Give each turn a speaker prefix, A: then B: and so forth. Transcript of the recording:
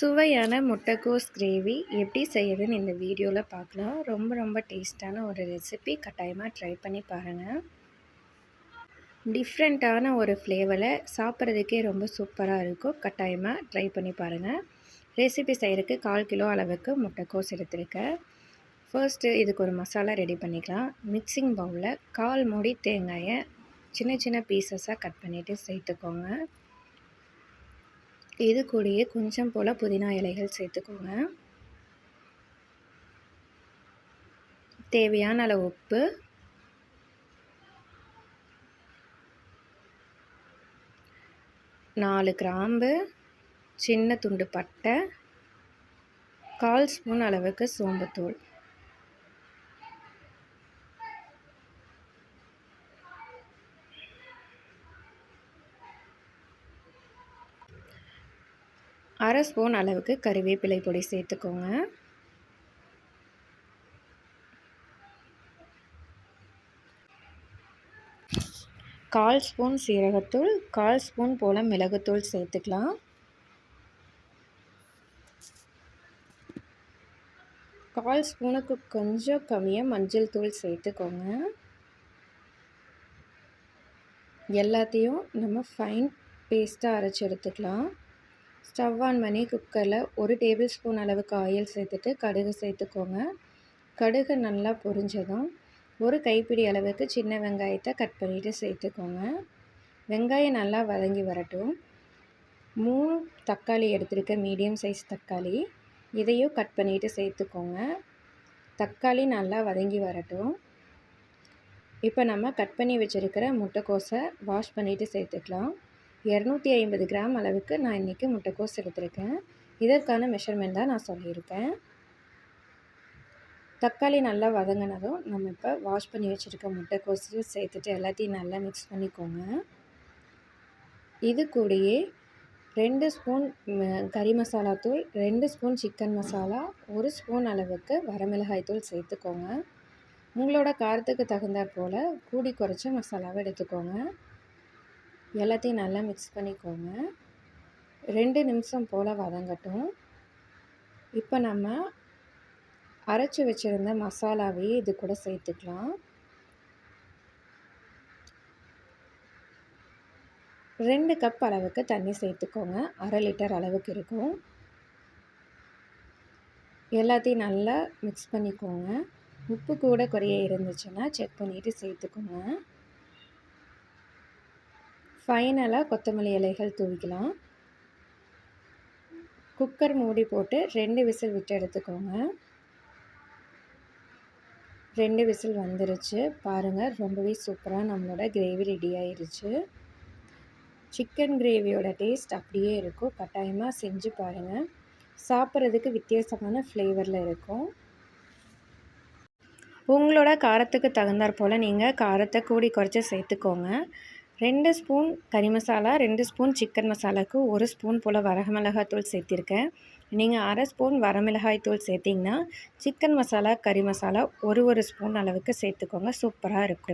A: சுவையான முட்டைக்கோஸ் கிரேவி எப்படி செய்யுதுன்னு இந்த வீடியோவில் பார்க்கலாம். ரொம்ப ரொம்ப டேஸ்ட்டான ஒரு ரெசிபி கட்டாயமாக ட்ரை பண்ணி பாருங்கள் டிஃப்ரெண்ட்டான ஒரு ஃப்ளேவரில் சாப்பிட்றதுக்கே ரொம்ப சூப்பராக இருக்கும். கட்டாயமாக ட்ரை பண்ணி பாருங்கள் ரெசிபி செய்கிறதுக்கு கால் கிலோ அளவுக்கு முட்டைக்கோஸ் எடுத்திருக்கேன். ஃபர்ஸ்ட்டு இதுக்கு ஒரு மசாலா ரெடி பண்ணிக்கலாம். மிக்சிங் பவுலில் கால் மூடி தேங்காயை சின்ன சின்ன பீசஸாக கட் பண்ணிவிட்டு சேர்த்துக்கோங்க. இது கூடயே கொஞ்சம் போல் புதினா இலைகள் சேர்த்துக்கோங்க. தேவையான அளவு உப்பு. நாலு கிராம்பு சின்ன துண்டு பட்டை கால் ஸ்பூன் அளவுக்கு சோம்புத்தூள். அரை ஸ்பூன் அளவுக்கு கருவேப்பிலை பொடி சேர்த்துக்கோங்க. கால் ஸ்பூன் சீரகத்தூள் கால் ஸ்பூன் போல் மிளகுத்தூள் சேர்த்துக்கலாம். கால் ஸ்பூனுக்கு கொஞ்சம் கம்மியாக மஞ்சள் தூள் சேர்த்துக்கோங்க. எல்லாத்தையும் நம்ம ஃபைன் பேஸ்ட்டாக அரைச்சி எடுத்துக்கலாம். ஸ்டவ் ஆன் பண்ணி குக்கரில் ஒரு டேபிள் ஸ்பூன் அளவுக்கு ஆயில் சேர்த்துட்டு கடுகு சேர்த்துக்கோங்க. கடுகு நல்லா பொரிஞ்சதும் ஒரு கைப்பிடி அளவுக்கு சின்ன வெங்காயத்தை கட் பண்ணிவிட்டு சேர்த்துக்கோங்க. வெங்காயம் நல்லா வதங்கி வரட்டும். மூணு தக்காளி எடுத்துருக்க மீடியம் சைஸ் தக்காளி இதையும் கட் பண்ணிவிட்டு சேர்த்துக்கோங்க. தக்காளி நல்லா வதங்கி வரட்டும். இப்போ நம்ம கட் பண்ணி வச்சுருக்கிற முட்டைக்கோஸை வாஷ் பண்ணிவிட்டு சேர்த்துக்கலாம். இரநூத்தி ஐம்பது கிராம் அளவுக்கு நான் இன்றைக்கி முட்டைக்கோஸ் எடுத்திருக்கேன். இதற்கான மெஷர்மெண்ட் தான் நான் சொல்லியிருக்கேன். தக்காளி நல்லா வதங்கினதும் நம்ம இப்போ வாஷ் பண்ணி வச்சுருக்க முட்டைக்கோஸு சேர்த்துட்டு எல்லாத்தையும் நல்லா மிக்ஸ் பண்ணிக்கோங்க. இது கூடயே ரெண்டு ஸ்பூன் கறி மசாலா தூள் ரெண்டு ஸ்பூன் சிக்கன் மசாலா ஒரு ஸ்பூன் அளவுக்கு வரமிளகாய் தூள் சேர்த்துக்கோங்க. உங்களோட காரத்துக்கு தகுந்தாற் போல் கூடி குறைச்ச மசாலாவை எடுத்துக்கோங்க. எல்லாத்தையும் நல்லா மிக்ஸ் பண்ணிக்கோங்க. ரெண்டு நிமிஷம் போல் வதங்கட்டும். இப்போ நம்ம அரைச்சி வச்சுருந்த மசாலாவே இது கூட சேர்த்துக்கலாம். ரெண்டு கப் அளவுக்கு தண்ணி சேர்த்துக்கோங்க. அரை லிட்டர் அளவுக்கு இருக்கும். எல்லாத்தையும் நல்லா மிக்ஸ் பண்ணிக்கோங்க. உப்பு கூட குறைய இருந்துச்சுன்னா செக் பண்ணிவிட்டு சேர்த்துக்கோங்க. ஃபைனலாக கொத்தமல்லி இலைகள் தூவிக்கலாம். குக்கர் மூடி போட்டு ரெண்டு விசில் விட்டு எடுத்துக்கோங்க. ரெண்டு விசில் வந்துருச்சு. பாருங்கள் ரொம்பவே சூப்பராக நம்மளோட கிரேவி ரெடி ஆயிருச்சு. சிக்கன் கிரேவியோட டேஸ்ட் அப்படியே இருக்கும். கட்டாயமாக செஞ்சு பாருங்கள் சாப்பிட்றதுக்கு வித்தியாசமான ஃப்ளேவரில் இருக்கும். உங்களோட காரத்துக்கு தகுந்தாற் போல் நீங்கள் காரத்தை கூடி குறைச்சி சேர்த்துக்கோங்க. ரெண்டு ஸ்பூன் கறி மசாலா ரெண்டு ஸ்பூன் சிக்கன் மசாலாவுக்கு ஒரு ஸ்பூன் போல் வரமிளகாய் தூள் சேர்த்திருக்கேன். நீங்கள் அரை ஸ்பூன் வரமிளகாய் தூள் சேர்த்திங்கன்னா சிக்கன் மசாலா கறி மசாலா ஒரு ஒரு ஸ்பூன் அளவுக்கு சேர்த்துக்கோங்க. சூப்பராக இருக்கும்.